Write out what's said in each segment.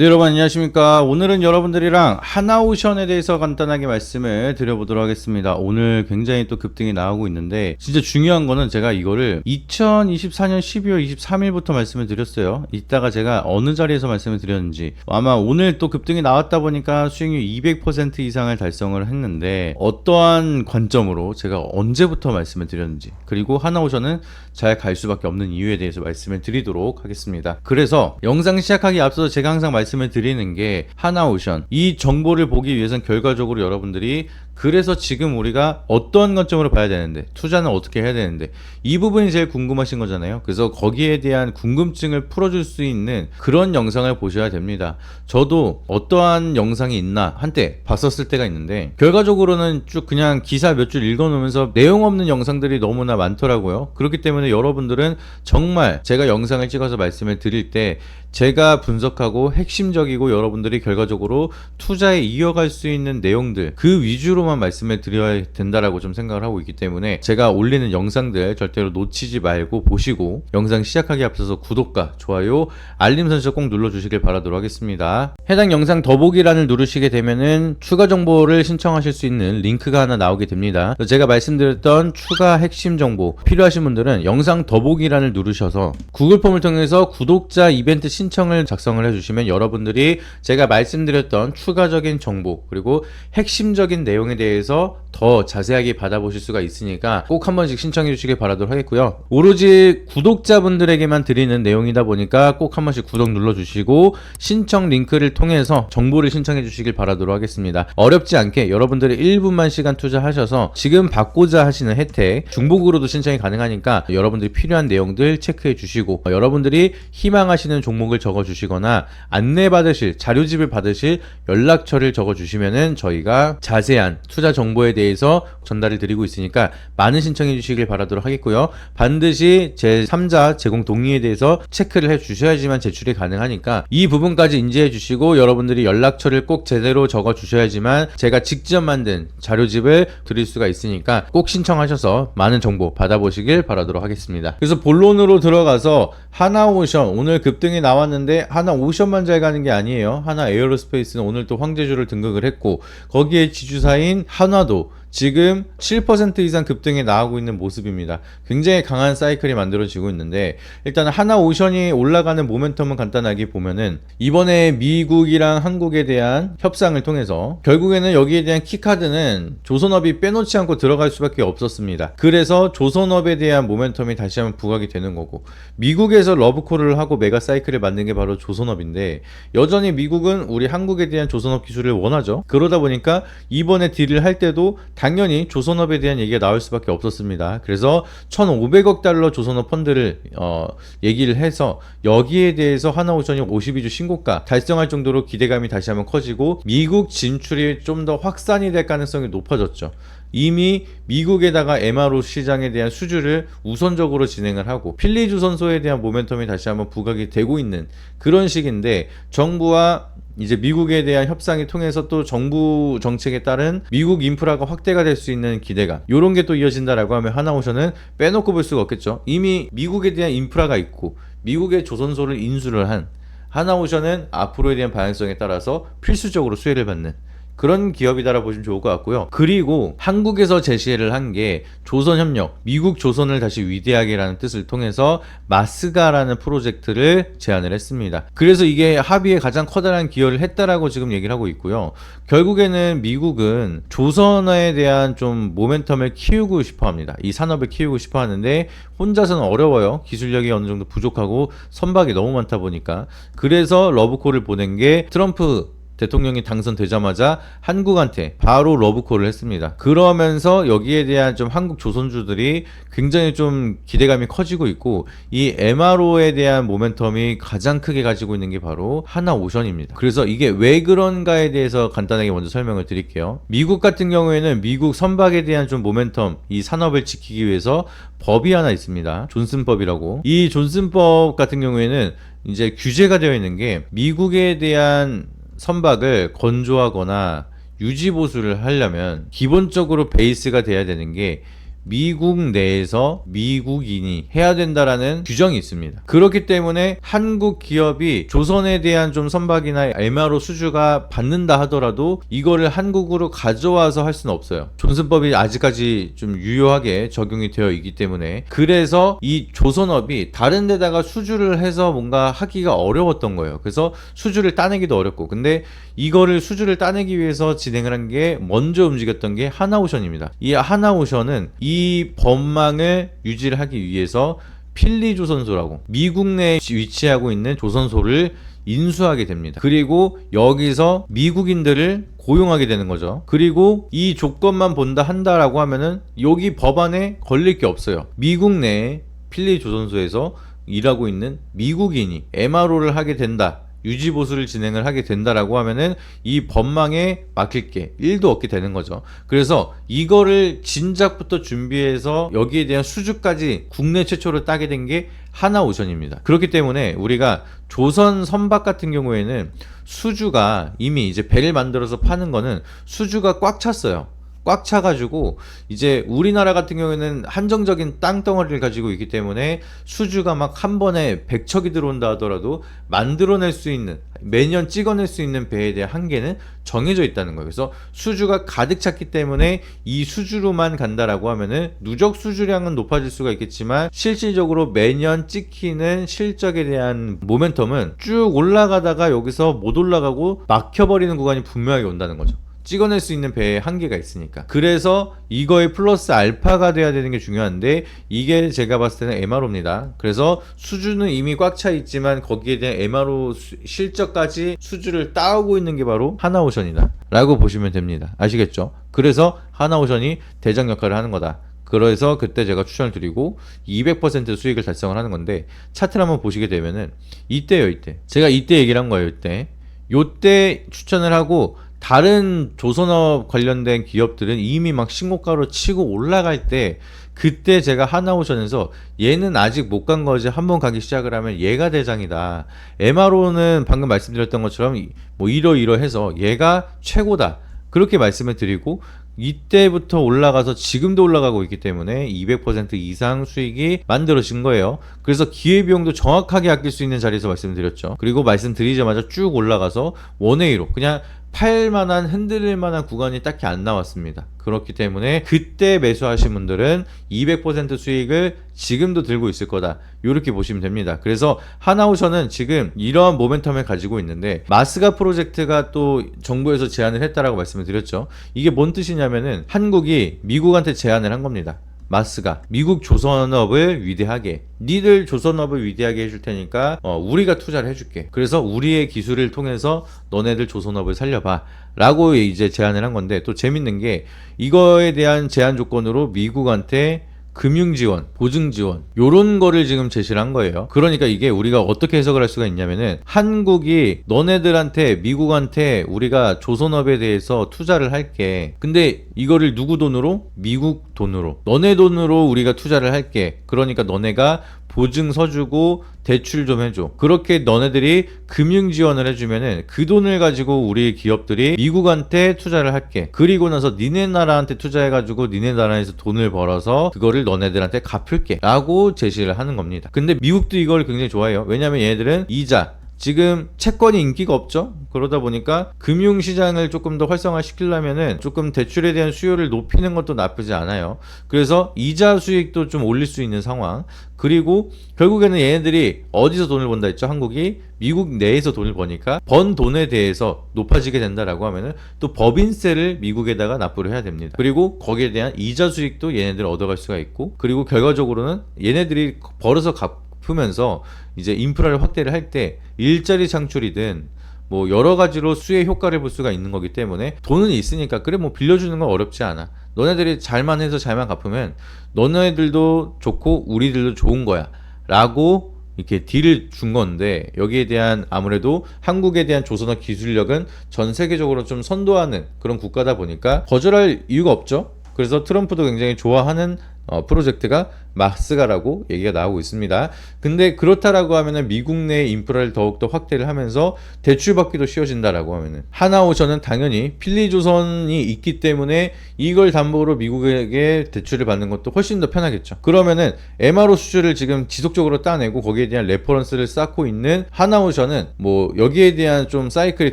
네 여러분 안녕하십니까? 오늘은 여러분들이랑 하나오션에 대해서 간단하게 말씀을 드려보도록 하겠습니다. 오늘 굉장히 또 급등이 나오고 있는데 진짜 중요한 거는 제가 이거를 2024년 12월 23일부터 말씀을 드렸어요. 이따가 제가 어느 자리에서 말씀을 드렸는지. 아마 오늘 또 급등이 나왔다 보니까 수익률 200% 이상을 달성을 했는데 어떠한 관점으로 제가 언제부터 말씀을 드렸는지 그리고 하나오션은 잘 갈 수밖에 없는 이유에 대해서 말씀을 드리도록 하겠습니다. 그래서 영상 시작하기 앞서서 제가 항상 말씀 을 드리는 게 하나오션. 이 정보를 보기 위해선 결과적으로 여러분들이 그래서 지금 우리가 어떤 관점으로 봐야 되는데 투자는 어떻게 해야 되는데 이 부분이 제일 궁금하신 거잖아요. 그래서 거기에 대한 궁금증을 풀어줄 수 있는 그런 영상을 보셔야 됩니다. 저도 어떠한 영상이 있나 한때 봤었을 때가 있는데 결과적으로는 쭉 그냥 기사 몇 줄 읽어놓으면서 내용 없는 영상들이 너무나 많더라고요. 그렇기 때문에 여러분들은 정말 제가 영상을 찍어서 말씀을 드릴 때 제가 분석하고 핵심적이고 여러분들이 결과적으로 투자에 이어갈 수 있는 내용들 그 위주로만 말씀을 드려야 된다라고 좀 생각을 하고 있기 때문에 제가 올리는 영상들 절대로 놓치지 말고 보시고 영상 시작하기 앞서서 구독과 좋아요 알림 설정 꼭 눌러주시길 바라도록 하겠습니다. 해당 영상 더보기란을 누르시게 되면은 추가 정보를 신청하실 수 있는 링크가 하나 나오게 됩니다. 제가 말씀드렸던 추가 핵심 정보 필요하신 분들은 영상 더보기란을 누르셔서 구글 폼을 통해서 구독자 이벤트 신청을 작성을 해주시면 여러분들이 제가 말씀드렸던 추가적인 정보 그리고 핵심적인 내용 에 대해서 더 자세하게 받아보실 수가 있으니까 꼭 한 번씩 신청해 주시길 바라도록 하겠고요. 오로지 구독자분들에게만 드리는 내용이다 보니까 꼭 한 번씩 구독 눌러주시고 신청 링크를 통해서 정보를 신청해 주시길 바라도록 하겠습니다. 어렵지 않게 여러분들이 1분만 시간 투자하셔서 지금 받고자 하시는 혜택 중복으로도 신청이 가능하니까 여러분들이 필요한 내용들 체크해 주시고 여러분들이 희망하시는 종목을 적어 주시거나 안내 받으실 자료집을 받으실 연락처를 적어 주시면은 저희가 자세한 투자 정보에 대해서 전달을 드리고 있으니까 많은 신청해 주시길 바라도록 하겠고요. 반드시 제 3자 제공 동의에 대해서 체크를 해 주셔야지만 제출이 가능하니까 이 부분까지 인지해 주시고 여러분들이 연락처를 꼭 제대로 적어 주셔야지만 제가 직접 만든 자료집을 드릴 수가 있으니까 꼭 신청하셔서 많은 정보 받아보시길 바라도록 하겠습니다. 그래서 본론으로 들어가서 하나오션 오늘 급등이 나왔는데 하나오션만 잘 가는 게 아니에요. 하나 에어로스페이스는 오늘 또 황제주를 등극을 했고 거기에 지주사인 한화도 지금 7% 이상 급등에 나오고 있는 모습입니다. 굉장히 강한 사이클이 만들어지고 있는데 일단 하나 오션이 올라가는 모멘텀은 간단하게 보면은 이번에 미국이랑 한국에 대한 협상을 통해서 결국에는 여기에 대한 키카드는 조선업이 빼놓지 않고 들어갈 수밖에 없었습니다. 그래서 조선업에 대한 모멘텀이 다시 한번 부각이 되는 거고 미국에서 러브콜을 하고 메가 사이클을 만든 게 바로 조선업인데 여전히 미국은 우리 한국에 대한 조선업 기술을 원하죠. 그러다 보니까 이번에 딜을 할 때도 당연히 조선업에 대한 얘기가 나올 수밖에 없었습니다. 그래서 1,500억 달러 조선업 펀드를 어, 얘기를 해서 여기에 대해서 하나오션이 52주 신고가 달성할 정도로 기대감이 다시 한번 커지고 미국 진출이 좀 더 확산이 될 가능성이 높아졌죠. 이미 미국에다가 MRO 시장에 대한 수주를 우선적으로 진행을 하고 필리 주 선소에 대한 모멘텀이 다시 한번 부각이 되고 있는 그런 시기인데 정부와 이제 미국에 대한 협상이 통해서 또 정부 정책에 따른 미국 인프라가 확대가 될 수 있는 기대감 이런 게 또 이어진다라고 하면 하나오션은 빼놓고 볼 수가 없겠죠. 이미 미국에 대한 인프라가 있고 미국의 조선소를 인수를 한 하나오션은 앞으로에 대한 방향성에 따라서 필수적으로 수혜를 받는 그런 기업이다라고 보시면 좋을 것 같고요. 그리고 한국에서 제시를 한 게 조선협력, 미국 조선을 다시 위대하게라는 뜻을 통해서 마스가라는 프로젝트를 제안을 했습니다. 그래서 이게 합의에 가장 커다란 기여를 했다라고 지금 얘기를 하고 있고요. 결국에는 미국은 조선에 대한 좀 모멘텀을 키우고 싶어 합니다. 이 산업을 키우고 싶어 하는데 혼자서는 어려워요. 기술력이 어느 정도 부족하고 선박이 너무 많다 보니까. 그래서 러브콜을 보낸 게 트럼프 대통령이 당선되자마자 한국한테 바로 러브콜을 했습니다. 그러면서 여기에 대한 좀 한국 조선주들이 굉장히 좀 기대감이 커지고 있고 이 MRO에 대한 모멘텀이 가장 크게 가지고 있는 게 바로 하나 오션입니다. 그래서 이게 왜 그런가에 대해서 간단하게 먼저 설명을 드릴게요. 미국 같은 경우에는 미국 선박에 대한 좀 모멘텀, 이 산업을 지키기 위해서 법이 하나 있습니다. 존슨법이라고. 이 존슨법 같은 경우에는 이제 규제가 되어 있는 게 미국에 대한 선박을 건조하거나 유지 보수를 하려면 기본적으로 베이스가 돼야 되는 게 미국 내에서 미국인이 해야 된다라는 규정이 있습니다. 그렇기 때문에 한국 기업이 조선에 대한 좀 선박이나 MRO 수주가 받는다 하더라도 이거를 한국으로 가져와서 할 수는 없어요. 존슨법이 아직까지 좀 유효하게 적용이 되어 있기 때문에 그래서 이 조선업이 다른 데다가 수주를 해서 뭔가 하기가 어려웠던 거예요. 그래서 수주를 따내기도 어렵고 근데 이거를 수주를 따내기 위해서 진행을 한 게 먼저 움직였던 게 하나오션입니다. 이 하나오션은 이 법망을 유지를 하기 위해서 필리 조선소라고 미국 내에 위치하고 있는 조선소를 인수하게 됩니다. 그리고 여기서 미국인들을 고용하게 되는 거죠. 그리고 이 조건만 본다 한다라고 하면은 여기 법안에 걸릴 게 없어요. 미국 내에 필리 조선소에서 일하고 있는 미국인이 MRO를 하게 된다. 유지 보수를 진행을 하게 된다라고 하면은 이 법망에 막힐 게 1도 없게 되는 거죠. 그래서 이거를 진작부터 준비해서 여기에 대한 수주까지 국내 최초로 따게 된 게 하나오션입니다. 그렇기 때문에 우리가 조선 선박 같은 경우에는 수주가 이미 이제 배를 만들어서 파는 거는 수주가 꽉 찼어요. 꽉 차가지고 이제 우리나라 같은 경우에는 한정적인 땅덩어리를 가지고 있기 때문에 수주가 막 한 번에 100척이 들어온다 하더라도 만들어낼 수 있는 매년 찍어낼 수 있는 배에 대한 한계는 정해져 있다는 거예요. 그래서 수주가 가득 찼기 때문에 이 수주로만 간다라고 하면은 누적 수주량은 높아질 수가 있겠지만 실질적으로 매년 찍히는 실적에 대한 모멘텀은 쭉 올라가다가 여기서 못 올라가고 막혀버리는 구간이 분명하게 온다는 거죠. 찍어낼 수 있는 배에 한계가 있으니까. 그래서 이거에 플러스 알파가 돼야 되는 게 중요한데 이게 제가 봤을 때는 MRO입니다. 그래서 수주는 이미 꽉 차 있지만 거기에 대한 MRO 수- 실적까지 수주를 따오고 있는 게 바로 하나오션이다. 라고 보시면 됩니다. 아시겠죠? 그래서 하나오션이 대장 역할을 하는 거다. 그래서 그때 제가 추천을 드리고 200% 수익을 달성을 하는 건데 차트를 한번 보시게 되면은 이때요 이때 제가 이때 얘기를 한 거예요 이때 요때 추천을 하고 다른 조선업 관련된 기업들은 이미 막 신고가로 치고 올라갈 때 그때 제가 하나오션에서 얘는 아직 못 간 거지 한번 가기 시작을 하면 얘가 대장이다. MRO는 방금 말씀드렸던 것처럼 이- 뭐 이러이러해서 얘가 최고다. 그렇게 말씀을 드리고 이때부터 올라가서 지금도 올라가고 있기 때문에 200% 이상 수익이 만들어진 거예요. 그래서 기회비용도 정확하게 아낄 수 있는 자리에서 말씀드렸죠. 그리고 말씀드리자마자 쭉 올라가서 원웨이로 그냥 팔 만한 흔들릴 만한 구간이 딱히 안 나왔습니다. 그렇기 때문에 그때 매수하신 분들은 200% 수익을 지금도 들고 있을 거다. 이렇게 보시면 됩니다. 그래서 하나오션은 지금 이러한 모멘텀을 가지고 있는데 마스가 프로젝트가 또 정부에서 제안을 했다라고 말씀을 드렸죠. 이게 뭔 뜻이냐면은 한국이 미국한테 제안을 한 겁니다. 마스가 미국 조선업을 위대하게 니들 조선업을 위대하게 해줄 테니까 어, 우리가 투자를 해줄게. 그래서 우리의 기술을 통해서 너네들 조선업을 살려봐. 라고 이제 제안을 한 건데 또 재밌는 게 이거에 대한 제안 조건으로 미국한테 금융 지원, 보증 지원 요런 거를 지금 제시를 한 거예요. 그러니까 이게 우리가 어떻게 해석을 할 수가 있냐면은 한국이 너네들한테 미국한테 우리가 조선업에 대해서 투자를 할게. 근데 이거를 누구 돈으로? 미국 돈으로. 너네 돈으로 우리가 투자를 할게. 그러니까 너네가 보증 서 주고 대출 좀 해줘. 그렇게 너네들이 금융 지원을 해주면은 그 돈을 가지고 우리 기업들이 미국한테 투자를 할게. 그리고 나서 니네 나라한테 투자해가지고 니네 나라에서 돈을 벌어서 그거를 너네들한테 갚을게. 라고 제시를 하는 겁니다. 근데 미국도 이걸 굉장히 좋아해요. 왜냐면 얘네들은 이자, 지금 채권이 인기가 없죠. 그러다 보니까 금융 시장을 조금 더 활성화 시키려면은 조금 대출에 대한 수요를 높이는 것도 나쁘지 않아요. 그래서 이자 수익도 좀 올릴 수 있는 상황. 그리고 결국에는 얘네들이 어디서 돈을 번다 했죠? 한국이 미국 내에서 돈을 버니까 번 돈에 대해서 높아지게 된다라고 하면은 또 법인세를 미국에다가 납부를 해야 됩니다. 그리고 거기에 대한 이자 수익도 얘네들 얻어갈 수가 있고 그리고 결과적으로는 얘네들이 벌어서 갚 으면서 이제 인프라를 확대를 할 때 일자리 창출이든 뭐 여러 가지로 수의 효과를 볼 수가 있는 거기 때문에 돈은 있으니까 그래 뭐 빌려주는 건 어렵지 않아. 너네들이 잘만 해서 잘만 갚으면 너네들도 좋고 우리들도 좋은 거야. 라고 이렇게 딜을 준 건데 여기에 대한 아무래도 한국에 대한 조선업 기술력은 전 세계적으로 좀 선도하는 그런 국가다 보니까 거절할 이유가 없죠. 그래서 트럼프도 굉장히 좋아하는 어, 프로젝트가 마스가라고 얘기가 나오고 있습니다. 근데 그렇다라고 하면은 미국 내 인프라를 더욱더 확대를 하면서 대출 받기도 쉬워진다라고 하면은 하나오션은 당연히 필리조선이 있기 때문에 이걸 담보로 미국에게 대출을 받는 것도 훨씬 더 편하겠죠. 그러면은 MRO 수주를 지금 지속적으로 따내고 거기에 대한 레퍼런스를 쌓고 있는 하나오션은 뭐 여기에 대한 좀 사이클이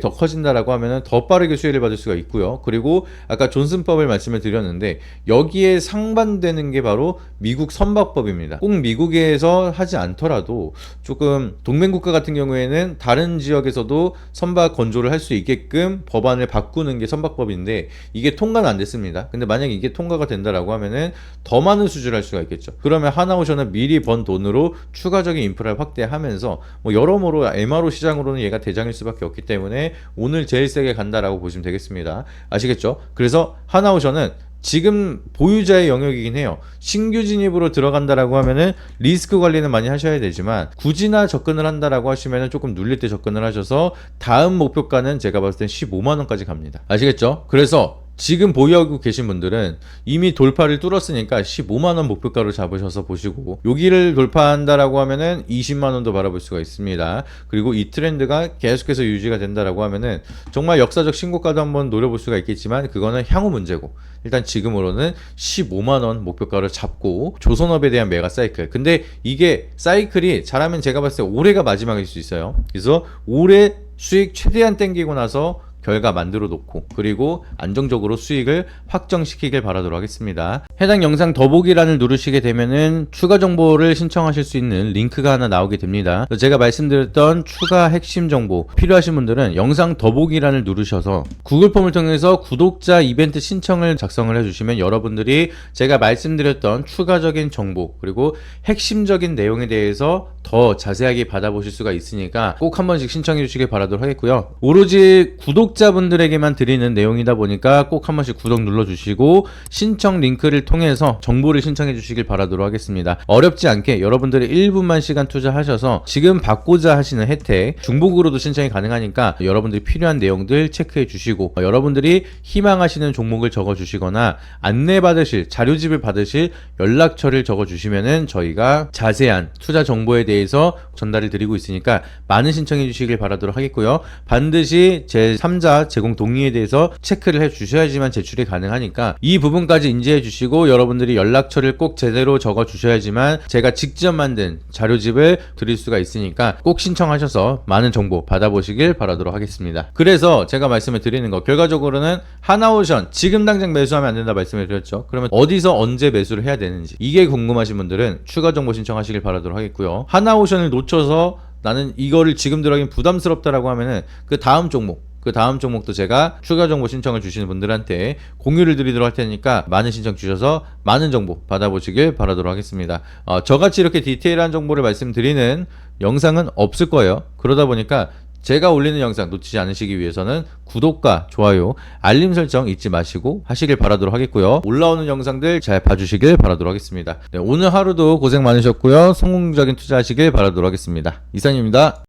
더 커진다라고 하면은 더 빠르게 수혜를 받을 수가 있고요. 그리고 아까 존슨법을 말씀을 드렸는데 여기에 상반되는 게 바로 미국 선박법입니다. 꼭 미국에서 하지 않더라도 조금 동맹국가 같은 경우에는 다른 지역에서도 선박 건조를 할 수 있게끔 법안을 바꾸는 게 선박법인데 이게 통과는 안 됐습니다. 근데 만약에 이게 통과가 된다라고 하면은 더 많은 수주를 할 수가 있겠죠. 그러면 하나오션은 미리 번 돈으로 추가적인 인프라를 확대하면서 뭐 여러모로 MRO 시장으로는 얘가 대장일 수밖에 없기 때문에 오늘 제일 세게 간다라고 보시면 되겠습니다. 아시겠죠? 그래서 하나오션은 지금 보유자의 영역이긴 해요. 신규 진입으로 들어간다라고 하면은 리스크 관리는 많이 하셔야 되지만 굳이나 접근을 한다라고 하시면은 조금 눌릴 때 접근을 하셔서 다음 목표가는 제가 봤을 땐 15만 원까지 갑니다. 아시겠죠? 그래서 지금 보유하고 계신 분들은 이미 돌파를 뚫었으니까 15만 원 목표가로 잡으셔서 보시고 여기를 돌파한다라고 하면은 20만 원도 바라볼 수가 있습니다. 그리고 이 트렌드가 계속해서 유지가 된다라고 하면은 정말 역사적 신고가도 한번 노려볼 수가 있겠지만 그거는 향후 문제고 일단 지금으로는 15만 원 목표가를 잡고 조선업에 대한 메가 사이클. 근데 이게 사이클이 잘하면 제가 봤을 때 올해가 마지막일 수 있어요. 그래서 올해 수익 최대한 땡기고 나서 결과 만들어 놓고 그리고 안정적으로 수익을 확정시키길 바라도록 하겠습니다. 해당 영상 더보기란을 누르시게 되면은 추가 정보를 신청하실 수 있는 링크가 하나 나오게 됩니다. 제가 말씀드렸던 추가 핵심 정보 필요하신 분들은 영상 더보기란을 누르셔서 구글 폼을 통해서 구독자 이벤트 신청을 작성을 해주시면 여러분들이 제가 말씀드렸던 추가적인 정보 그리고 핵심적인 내용에 대해서 더 자세하게 받아보실 수가 있으니까 꼭 한 번씩 신청해 주시길 바라도록 하겠고요. 오로지 구독 자분들에게만 드리는 내용이다 보니까 꼭 한 번씩 구독 눌러주시고 신청 링크를 통해서 정보를 신청해 주시길 바라도록 하겠습니다. 어렵지 않게 여러분들이 1분만 시간 투자하셔서 지금 받고자 하시는 혜택 중복으로도 신청이 가능하니까 여러분들이 필요한 내용들 체크해 주시고 어, 여러분들이 희망하시는 종목을 적어 주시거나 안내 받으실 자료집을 받으실 연락처를 적어 주시면은 저희가 자세한 투자 정보에 대해서 전달을 드리고 있으니까 많은 신청해 주시길 바라도록 하겠고요. 반드시 제3 자 제공 동의에 대해서 체크를 해 주셔야지만 제출이 가능하니까 이 부분까지 인지해 주시고 여러분들이 연락처를 꼭 제대로 적어 주셔야지만 제가 직접 만든 자료집을 드릴 수가 있으니까 꼭 신청하셔서 많은 정보 받아보시길 바라도록 하겠습니다. 그래서 제가 말씀을 드리는 거 결과적으로는 하나오션 지금 당장 매수하면 안 된다 말씀을 드렸죠. 그러면 어디서 언제 매수를 해야 되는지 이게 궁금하신 분들은 추가 정보 신청하시길 바라도록 하겠고요. 하나오션을 놓쳐서 나는 이거를 지금 들어가긴 부담스럽다라고 하면은 그 다음 종목 그 다음 종목도 제가 추가 정보 신청을 주시는 분들한테 공유를 드리도록 할 테니까 많은 신청 주셔서 많은 정보 받아보시길 바라도록 하겠습니다. 어, 저같이 이렇게 디테일한 정보를 말씀드리는 영상은 없을 거예요. 그러다 보니까 제가 올리는 영상 놓치지 않으시기 위해서는 구독과 좋아요, 알림 설정 잊지 마시고 하시길 바라도록 하겠고요. 올라오는 영상들 잘 봐주시길 바라도록 하겠습니다. 네, 오늘 하루도 고생 많으셨고요. 성공적인 투자하시길 바라도록 하겠습니다. 이상입니다.